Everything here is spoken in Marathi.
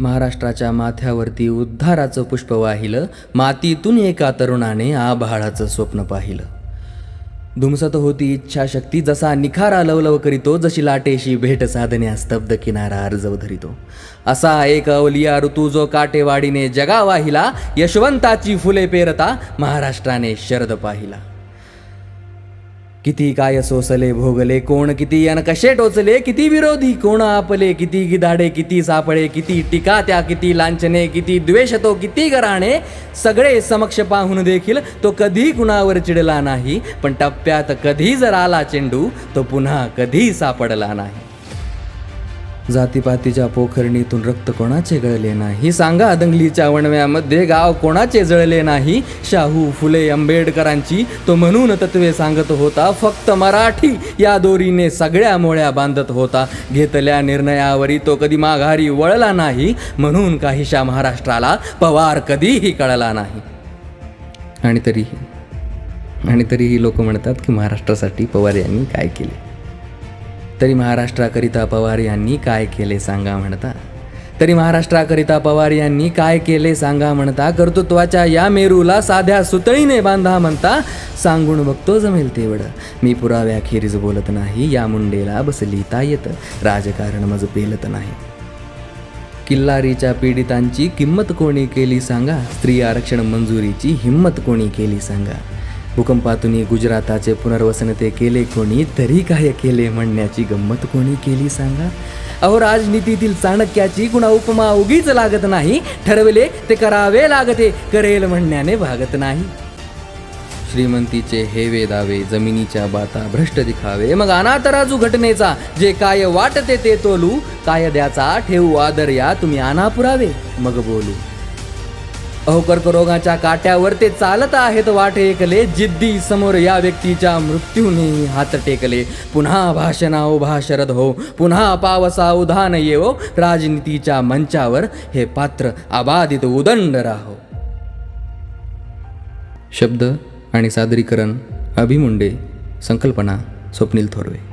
महाराष्ट्राच्या माथ्यावरती उद्धाराचं पुष्प वाहिलं मातीतून एका तरुणाने आभाळाचं स्वप्न पाहिलं. धुमसत होती इच्छाशक्ती जसा निखार अलवलव करीतो जशी लाटेशी भेट साधण्या स्तब्ध किनारा अर्जव धरितो. असा एक अवलिया ऋतू जो काटेवाडीने जगा वाहिला यशवंताची फुले पेरता महाराष्ट्राने शरद पाहिला. किती काय सोसले भोगले कोण किती यान कसे टोचले किती विरोधी कोण आपले किती गिधाडे किती सापळे किती टीका त्या किती लांछने किती द्वेष तो किती गराणे सगळे समक्ष पाहून देखील तो कधी कुणावर चिडला नाही पण टप्प्यात कधी जर आला चेंडू तो पुन्हा कधी सापडला नाही. जातीपातीच्या पोखरणीतून रक्त कोणाचे गळले नाही? सांगा दंगलीच्या वणव्यामध्ये गाव कोणाचे जळले नाही? शाहू फुले आंबेडकरांची तो म्हणून तत्वे सांगत होता. फक्त मराठी या दोरीने सगळ्या मोळ्या बांधत होता. घेतल्या निर्णयावरी तो कधी माघारी वळला नाही. म्हणून काहीशा महाराष्ट्राला पवार कधीही कळला नाही. आणि तरीही आणि तरीही लोक म्हणतात की महाराष्ट्रासाठी पवार यांनी काय केले? तरी महाराष्ट्राकरिता पवार यांनी काय केले सांगा म्हणता. तरी महाराष्ट्राकरिता पवार यांनी काय केले सांगा म्हणता. कर्तृत्वाच्या या मेरूला साध्या सुतळीने बांधा म्हणता. सांगून बघतो जमेल तेवढं. मी पुराव्याखेरीज बोलत नाही. या मुंडेला बसली तायत राजकारण मज पेलत नाही. किल्लारीच्या पीडितांची किंमत कोणी केली सांगा. स्त्री आरक्षण मंजुरीची हिंमत कोणी केली सांगा. भूकंपातून गुजराताचे पुनर्वसन ते केले कोणी? तरी काय केले म्हणण्याची गंमत कोणी केली सांगा? अहो राजनीतीतील चाणक्याची कुणा उपमा उगीच लागत नाही. ठरवले ते करावे लागते करेल म्हणण्याने भागत नाही. श्रीमंतीचे हेवे दावे जमिनीच्या बाता भ्रष्ट दिखावे. मग अनातराजू घटनेचा जे काय वाटते ते तोलू. कायद्याचा ठेवू आदर या तुम्ही आना पुरावे मग बोलू. अहो कर्करोगाच्या काट्यावर ते चालत आहेत वाट एकले जिद्दी समोर या व्यक्तीच्या मृत्यूने हात टेकले. पुन्हा भाषणा उभा शरद हो. पुन्हा पावसा उधान येवो हो. राजनीतीच्या मंचावर हे पात्र अबाधित उदंड राहो. शब्द आणि सादरीकरण अभिमुंडे संकल्पना स्वप्नील थोरवे.